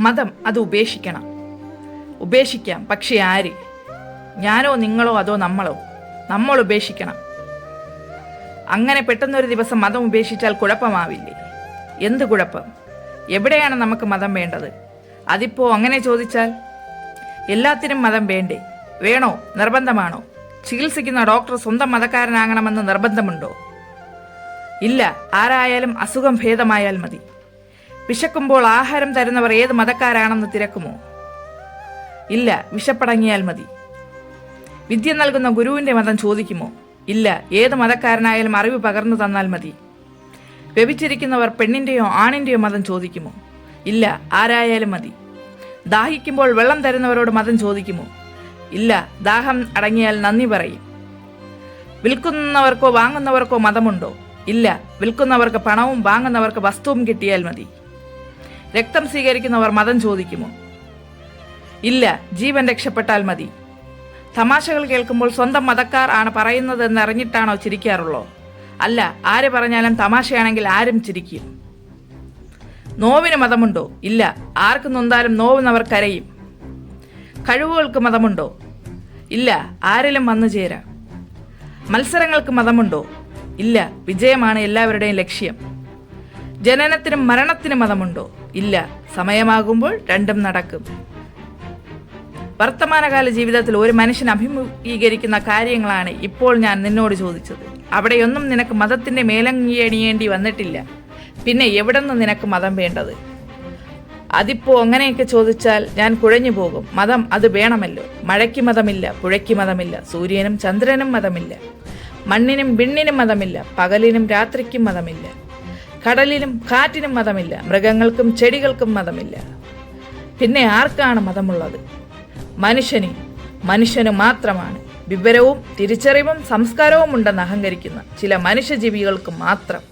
മതം അത് ഉപേക്ഷിക്കണം. ഉപേക്ഷിക്കാം പക്ഷേ ആര്? ഞാനോ നിങ്ങളോ അതോ നമ്മളോ? നമ്മൾ ഉപേക്ഷിക്കണം. അങ്ങനെ പെട്ടെന്നൊരു ദിവസം മതം ഉപേക്ഷിച്ചാൽ കുഴപ്പമാവില്ലേ? എന്ത് കുഴപ്പം? എവിടെയാണ് നമുക്ക് മതം വേണ്ടത്? അതിപ്പോ അങ്ങനെ ചോദിച്ചാൽ എല്ലാത്തിനും മതം വേണ്ടേ? വേണോ? നിർബന്ധമാണോ? ചികിത്സിക്കുന്ന ഡോക്ടർ സ്വന്തം മതക്കാരനാകണമെന്ന് നിർബന്ധമുണ്ടോ? ഇല്ല ആരായാലും അസുഖം ഭേദമായാൽ മതി. വിശക്കുമ്പോൾ ആഹാരം തരുന്നവർ ഏത് മതക്കാരാണെന്ന് തിരക്കുമോ? ഇല്ല വിശപ്പടങ്ങിയാൽ മതി. വിദ്യ നൽകുന്ന ഗുരുവിന്റെ മതം ചോദിക്കുമോ? ഇല്ല ഏത് മതക്കാരനായാലും അറിവ് പകർന്നു തന്നാൽ മതി. വ്യഭിച്ചിരിക്കുന്നവർ പെണ്ണിന്റെയോ ആണിന്റെയോ മതം ചോദിക്കുമോ? ഇല്ല ആരായാലും മതി. ദാഹിക്കുമ്പോൾ വെള്ളം തരുന്നവരോട് മതം ചോദിക്കുമോ? ഇല്ല ദാഹം അടങ്ങിയാൽ നന്ദി പറയും. വിൽക്കുന്നവർക്കോ വാങ്ങുന്നവർക്കോ മതമുണ്ടോ? ഇല്ല വിൽക്കുന്നവർക്ക് പണവും വാങ്ങുന്നവർക്ക് വസ്തുവും കിട്ടിയാൽ മതി. രക്തം സ്വീകരിക്കുന്നവർ മതം ചോദിക്കുമോ? ഇല്ല ജീവൻ രക്ഷപ്പെട്ടാൽ മതി. തമാശകൾ കേൾക്കുമ്പോൾ സ്വന്തം മതക്കാർ ആണ് പറയുന്നത് എന്ന് അറിഞ്ഞിട്ടാണോ ചിരിക്കാറുള്ളോ? അല്ല ആര് പറഞ്ഞാലും തമാശയാണെങ്കിൽ ആരും ചിരിക്കും. നോവിന് മതമുണ്ടോ? ഇല്ല ആർക്ക് നൊന്താലും നോവുന്നവർ കരയും. കഴിവുകൾക്ക് മതമുണ്ടോ? ഇല്ല ആരിലും വന്നു ചേരാം. മത്സരങ്ങൾക്ക് മതമുണ്ടോ? ഇല്ല വിജയമാണ് എല്ലാവരുടെയും ലക്ഷ്യം. ജനനത്തിനും മരണത്തിനും മതമുണ്ടോ? ഇല്ല. സമയമാകുമ്പോൾ രണ്ടും നടക്കും. വർത്തമാനകാല ജീവിതത്തിൽ ഒരു മനുഷ്യൻ അഭിമുഖീകരിക്കുന്ന കാര്യങ്ങളാണ് ഇപ്പോൾ ഞാൻ നിന്നോട് ചോദിച്ചത്. അവിടെയൊന്നും നിനക്ക് മതത്തിന്റെ മേലങ്ങിയണിയേണ്ടി വന്നിട്ടില്ല. പിന്നെ എവിടെന്ന് നിനക്ക് മതം വേണ്ടത്? അതിപ്പോ അങ്ങനെയൊക്കെ ചോദിച്ചാൽ ഞാൻ കുഴഞ്ഞു പോകും. മതം അത് വേണമല്ലോ. മഴയ്ക്ക് മതമില്ല പുഴയ്ക്ക് മതമില്ല സൂര്യനും ചന്ദ്രനും മതമില്ല. മണ്ണിനും വിണ്ണിനും മതമില്ല പകലിനും രാത്രിക്കും മതമില്ല. കടലിനും കാറ്റിനും മതമില്ല. മൃഗങ്ങൾക്കും ചെടികൾക്കും മതമില്ല. പിന്നെ ആർക്കാണ് മതമുള്ളത്? മനുഷ്യന് മനുഷ്യന് മാത്രമാണ്. വിവരവും തിരിച്ചറിവും സംസ്കാരവും ഉണ്ടെന്ന് അഹങ്കരിക്കുന്ന ചില മനുഷ്യജീവികൾക്ക് മാത്രം.